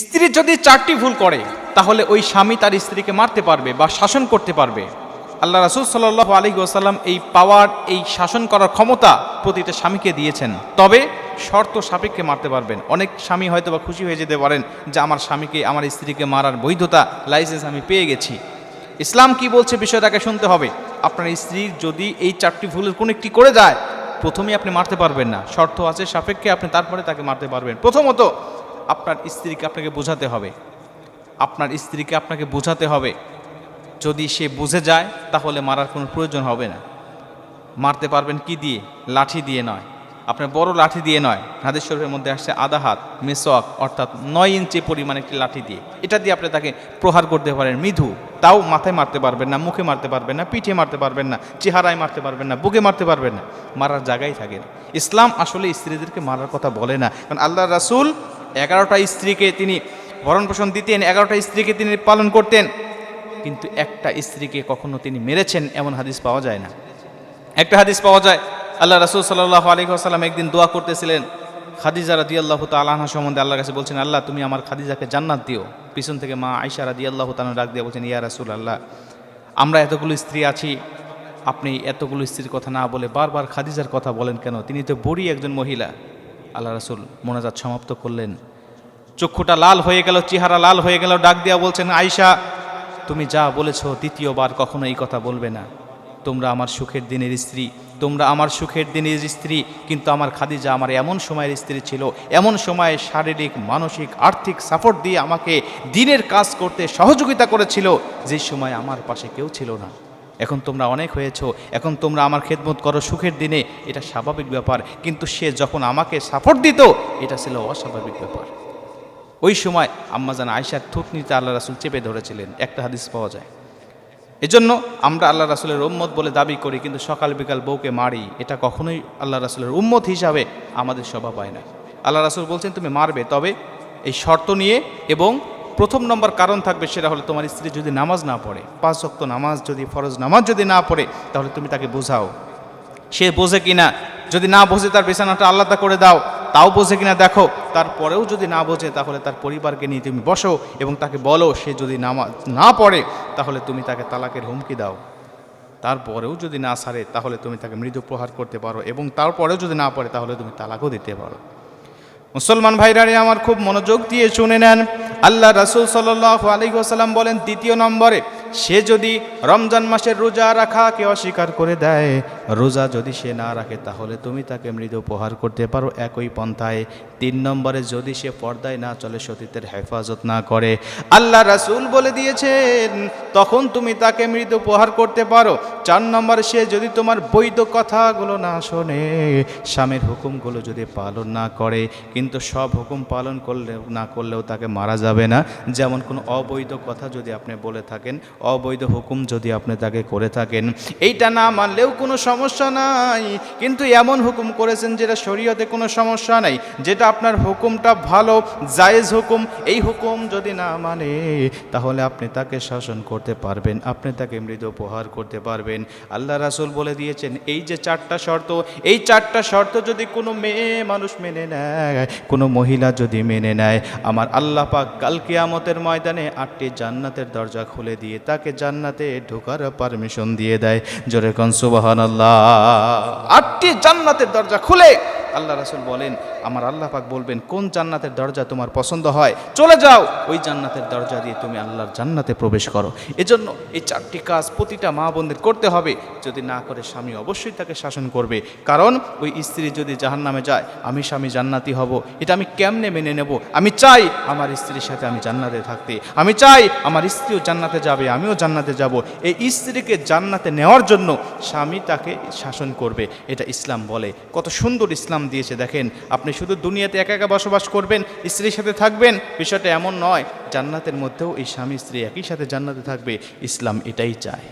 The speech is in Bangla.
স্ত্রী যদি চারটি ভুল করে, তাহলে ওই স্বামী তার স্ত্রীকে মারতে পারবে বা শাসন করতে পারবে। আল্লাহ রাসুল সাল্লাহ আলী ওসাল্লাম এই পাওয়ার, এই শাসন করার ক্ষমতা প্রতিটা স্বামীকে দিয়েছেন। তবে শর্ত সাপেক্ষে মারতে পারবেন। অনেক স্বামী হয়তো বা খুশি হয়ে যেতে পারেন যে, আমার স্বামীকে, আমার স্ত্রীকে মারার বৈধতা, লাইসেন্স আমি পেয়ে গেছি। ইসলাম কি বলছে বিষয়টাকে শুনতে হবে। আপনার স্ত্রীর যদি এই চারটি ভুলের কোনো একটি করে যায়, প্রথমেই আপনি মারতে পারবেন না। শর্ত আছে সাপেক্ষে আপনি তারপরে তাকে মারতে পারবেন। প্রথমত আপনার স্ত্রীকে আপনাকে বোঝাতে হবে। আপনার স্ত্রীকে আপনাকে বোঝাতে হবে। যদি সে বুঝে যায়, তাহলে মারার কোনো প্রয়োজন হবে না। মারতে পারবেন কি দিয়ে? লাঠি দিয়ে নয়। আপনার বড় লাঠি দিয়ে নয়। হাদিস শরীফের মধ্যে আসছে আধা হাত মেসোয়াক অর্থাৎ নয় ইঞ্চি পরিমাণ একটি লাঠি দিয়ে। এটা দিয়ে আপনি তাকে প্রহার করতে পারেন। মৃদু তাও মাথায় মারতে পারবেন না, মুখে মারতে পারবেন না, পিঠে মারতে পারবেন না, চেহারায় মারতে পারবেন না, বুকে মারতে পারবেন না। মারার জায়গায় থাকে ইসলাম আসলে স্ত্রীদেরকে মারার কথা বলে না। কারণ আল্লাহ রাসুল এগারোটা স্ত্রীকে তিনি ভরণ পোষণ দিতেন, এগারোটা স্ত্রীকে তিনি পালন করতেন। কিন্তু একটা স্ত্রীকে কখনো তিনি মেরেছেন এমন হাদিস পাওয়া যায় না। একটা হাদিস পাওয়া যায়, আল্লাহ রাসুল সাল্লাহ আলী আসাল্লাম একদিন দোয়া করতেছিলেন, খাদিজা রাদি আল্লাহ তালাহা সম্বন্ধে আল্লাহর কাছে বলছেন, আল্লাহ, তুমি আমার খাদিজাকে জান্নাত দিও। পিছন থেকে মা আইসা রাদি আল্লাহ তালা ডাক দিয়ে বলছেন, ইয়া রাসুল আল্লাহ আমরা এতগুলো স্ত্রী আছি, আপনি এতগুলো স্ত্রীর কথা না বলে বারবার খাদিজার কথা বলেন কেন? তিনি তো বড়ি একজন মহিলা। আল্লাহ রাসুল মোনাজাত সমাপ্ত করলেন। চক্ষুটা লাল হয়ে গেল, চেহারা লাল হয়ে গেল, ডাক দিয়া বলছেন আয়সা তুমি যা বলেছ দ্বিতীয়বার কখনো এই কথা বলবে না। তোমরা আমার সুখের দিনের স্ত্রী, তোমরা আমার সুখের দিনের স্ত্রী, কিন্তু আমার খাদিজা আমার এমন সময়ের স্ত্রী ছিল, এমন সময়ে শারীরিক, মানসিক, আর্থিক সাপোর্ট দিয়ে আমাকে দিনের কাজ করতে সহযোগিতা করেছিল, যে সময় আমার পাশে কেউ ছিল না। এখন তোমরা অনেক হয়েছ, এখন তোমরা আমার খেদমত করো সুখের দিনে, এটা স্বাভাবিক ব্যাপার। কিন্তু সে যখন আমাকে সাপোর্ট দিত, এটা ছিল অস্বাভাবিক ব্যাপার। ওই সময় আম্মাজান আয়সার থুতনিতে আল্লাহ রাসুল চেপে ধরেছিলেন, একটা হাদিস পাওয়া যায়। এজন্য আমরা আল্লাহ রাসুলের উম্মত বলে দাবি করি, কিন্তু সকাল বিকাল বউকে মারি, এটা কখনোই আল্লাহ রাসুলের উম্মত হিসাবে আমাদের স্বভাব হয় না। আল্লাহ রাসুল বলছেন, তুমি মারবে। তবে এই শর্ত নিয়ে এবং প্রথম নম্বর কারণ থাকবে সেটা হলো তোমার স্ত্রী যদি নামাজ না পড়ে, পাঁচ অক্ত নামাজ যদি ফরজ নামাজ যদি না পড়ে, তাহলে তুমি তাকে বোঝাও। সে বোঝে কিনা? যদি না বোঝে তার বিছানাটা আলাদা করে দাও, তাও বোঝে কিনা? দেখো, তারপরেও যদি না বোঝে, তাহলে তার পরিবারকে নিয়ে তুমি বসো এবং তাকে বলো, সে যদি নামা না পড়ে, তাহলে তুমি তাকে তালাকের হুমকি দাও। তারপরেও যদি না সারে, তাহলে তুমি তাকে মৃদু প্রহার করতে পারো এবং তারপরেও যদি না পড়ে, তাহলে তুমি তালাকও দিতে পারো। মুসলমান ভাইরারে আমার খুব মনোযোগ দিয়ে শুনে নেন। আল্লাহ রাসুল সাল্লাহ আলী আলিহাসাল্লাম বলেন দ্বিতীয় নম্বরে সে যদি রমজান মাসের রোজা রাখাকে অস্বীকার করে দেয়, রোজা যদি সে না রাখে, তাহলে তুমি তাকে মৃদু উপহার করতে পারো একই পন্থায়। তিন নম্বরে, যদি সে পর্দায় না চলে সতীতের হেফাজত না করে। আল্লাহ রাসুল বলে দিয়েছেন, তখন তুমি তাকে মৃদু উপহার করতে পারো। চার নম্বরে, সে যদি তোমার বৈধ কথাগুলো না শোনে, স্বামীর হুকুমগুলো যদি পালন না করে, কিন্তু সব হুকুম পালন করলে না করলেও তাকে মারা যাবে না। যেমন কোনো অবৈধ কথা যদি আপনি বলে থাকেন অবৈধ হুকুম যদি আপনি তাকে করে থাকেন। এইটা না মানলেও কোনো সমস্যা নাই। কিন্তু এমন হুকুম করেছেন যেটা শরীয়তে কোনো সমস্যা নাই, যেটা আপনার হুকুমটা ভালো, জায়েজ হুকুম। এই হুকুম যদি না মানে তাহলে আপনি তাকে শাসন করতে পারবেন, আপনি তাকে মৃদু উপহার করতে পারবেন। আল্লাহ রাসুল বলে দিয়েছেন, এই যে চারটা শর্ত, এই চারটা শর্ত যদি কোনো মেয়ে মানুষ মেনে নেয়, কোনো মহিলা যদি মেনে নেয়, আমার আল্লাহ পাক ময়দানে আটটি জান্নাতের দরজা খুলে দিয়ে তাকে জান্নাতে ঢোকার পারমিশন দিয়ে দেয়। জোরে কন আল্লাহ আটটি জান্নাতের দরজা খুলে আল্লাহ রাসুল বলেন, আমার আল্লাহ পাক বলবেন, কোন জান্নাতের দরজা তোমার পছন্দ হয়? চলে যাও। ওই জান্নাতের দরজা দিয়ে তুমি আল্লাহর জান্নাতে প্রবেশ করো। এজন্য এই চারটি কাজ প্রতিটা মা বোনদের করতে হবে। যদি না করে স্বামী অবশ্যই তাকে শাসন করবে। কারণ, ওই স্ত্রী যদি জাহান নামে যায়, আমি স্বামী জান্নাতি হব। এটা আমি কেমনে মেনে নেব? আমি চাই আমার স্ত্রীর সাথে আমি জান্নাতে থাকতে। আমি চাই আমার স্ত্রীও জান্নাতে যাবে, আমিও জান্নাতে যাব। এই স্ত্রীকে জান্নাতে নেওয়ার জন্য স্বামী তাকে শাসন করবে। এটা ইসলাম বলে। কত সুন্দর ইসলাম দিয়েছে। দেখেন, আপনি শুধু দুনিয়াতে একা একা বসবাস করবেন, স্ত্রীর সাথে থাকবেন, বিষয়টা এমন নয়, জান্নাতের মধ্যেও এই স্বামী স্ত্রী একই সাথে জান্নাতে থাকবে, ইসলাম এটাই চায়।